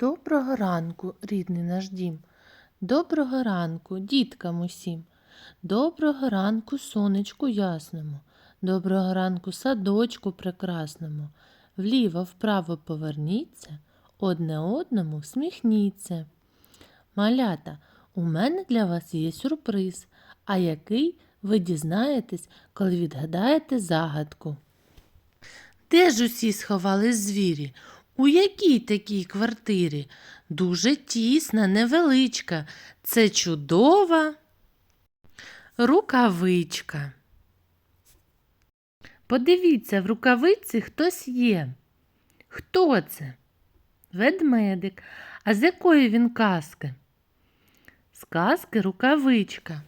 Доброго ранку, рідний наш дім. Доброго ранку, діткам усім. Доброго ранку, сонечку ясному. Доброго ранку, садочку прекрасному. Вліво вправо поверніться, одне одному всміхніться. Малята, у мене для вас є сюрприз, а який ви дізнаєтесь, коли відгадаєте загадку. Де ж усі сховались звірі? У якій такій квартирі? Дуже тісна, невеличка. Це чудова рукавичка. Подивіться, в рукавиці хтось є. Хто це? Ведмедик. А з якої він казки? З казки рукавичка.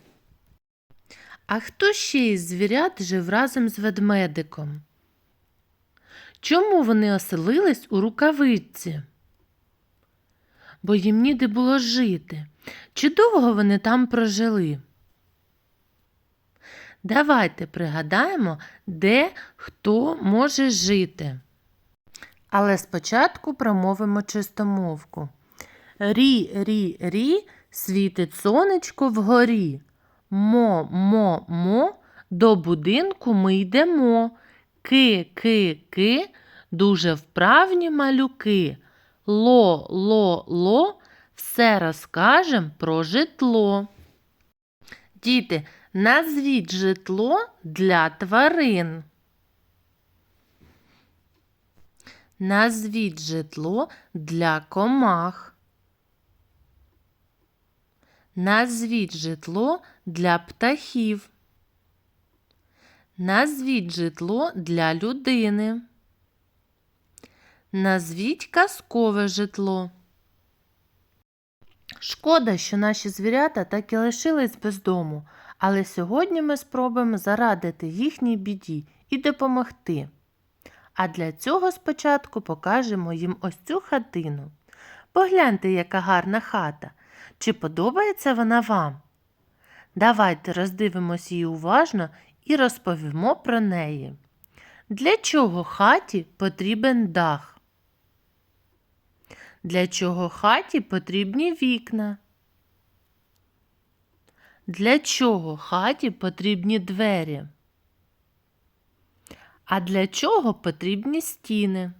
А хто ще із звірят жив разом з ведмедиком? Чому вони оселились у рукавиці? Бо їм ніде було жити. Чи довго вони там прожили? Давайте пригадаємо, де хто може жити. Але спочатку промовимо чистомовку. Рі, рі, рі, світить сонечко вгорі. Мо, мо, мо, до будинку ми йдемо. Ки, ки, ки, дуже вправні малюки. Ло, ло, ло, все розкажем про житло. Діти, назвіть житло для тварин. Назвіть житло для комах. Назвіть житло для птахів. Назвіть житло для людини. Назвіть казкове житло. Шкода, що наші звірята так і лишились без дому, але сьогодні ми спробуємо зарадити їхній біді і допомогти. А для цього спочатку покажемо їм ось цю хатину. Погляньте, яка гарна хата. Чи подобається вона вам? Давайте роздивимось її уважно і розповімо про неї. Для чого хаті потрібен дах? Для чого хаті потрібні вікна? Для чого хаті потрібні двері? А для чого потрібні стіни?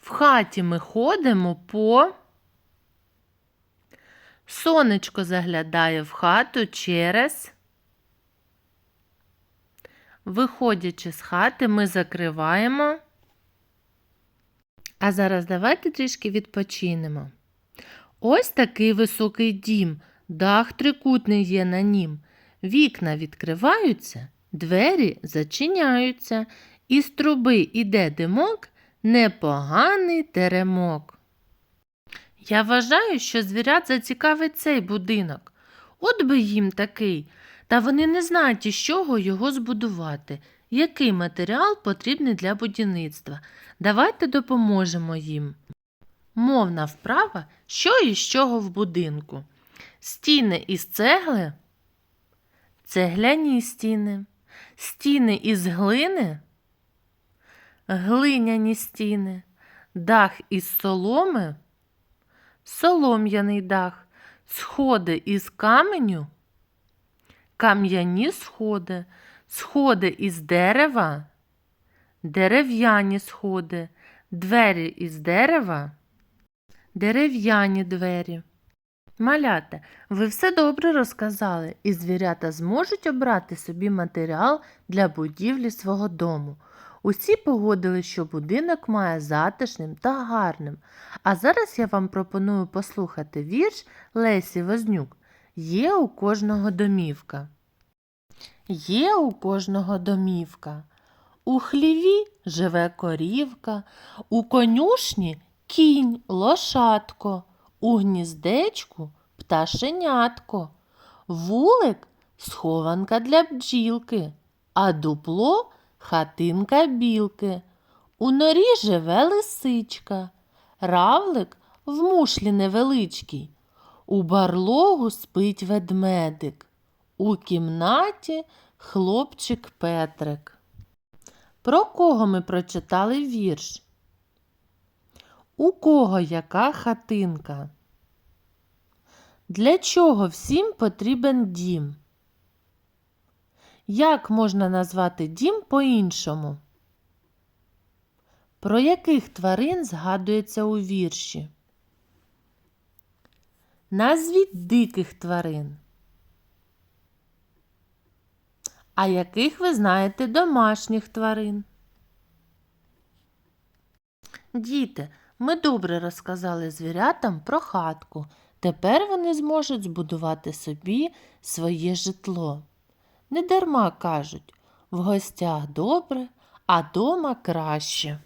В хаті ми ходимо по сонечко заглядає в хату через. Виходячи з хати, ми закриваємо. А зараз давайте трішки відпочинемо. Ось такий високий дім, дах трикутний є на нім. Вікна відкриваються, двері зачиняються, і з труби іде димок, непоганий теремок. Я вважаю, що звірят зацікавить цей будинок. От би їм такий, та вони не знають, із чого його збудувати, який матеріал потрібний для будівництва. Давайте допоможемо їм. Мовна вправа, що і з чого в будинку. Стіни із цегли, цегляні стіни, стіни із глини, глиняні стіни, дах із соломи, солом'яний дах, сходи із каменю, кам'яні сходи, сходи із дерева, дерев'яні сходи, двері із дерева, дерев'яні двері. Малята, ви все добре розказали, і звірята зможуть обрати собі матеріал для будівлі свого дому. Усі погодили, що будинок має затишним та гарним. А зараз я вам пропоную послухати вірш Лесі Вознюк. Є у кожного домівка. Є у кожного домівка. У хліві живе корівка, у конюшні кінь, лошадко, у гніздечку пташенятко, вулик схованка для бджілки, а дупло хатинка білки. У норі живе лисичка, равлик в мушлі невеличкій, у барлогу спить ведмедик, у кімнаті хлопчик Петрик. Про кого ми прочитали вірш? У кого яка хатинка? Для чого всім потрібен дім? Як можна назвати дім по-іншому? Про яких тварин згадується у вірші? Назвіть диких тварин. А яких ви знаєте домашніх тварин? Діти, ми добре розказали звірятам про хатку. Тепер вони зможуть збудувати собі своє житло. Недарма кажуть, в гостях добре, а дома краще.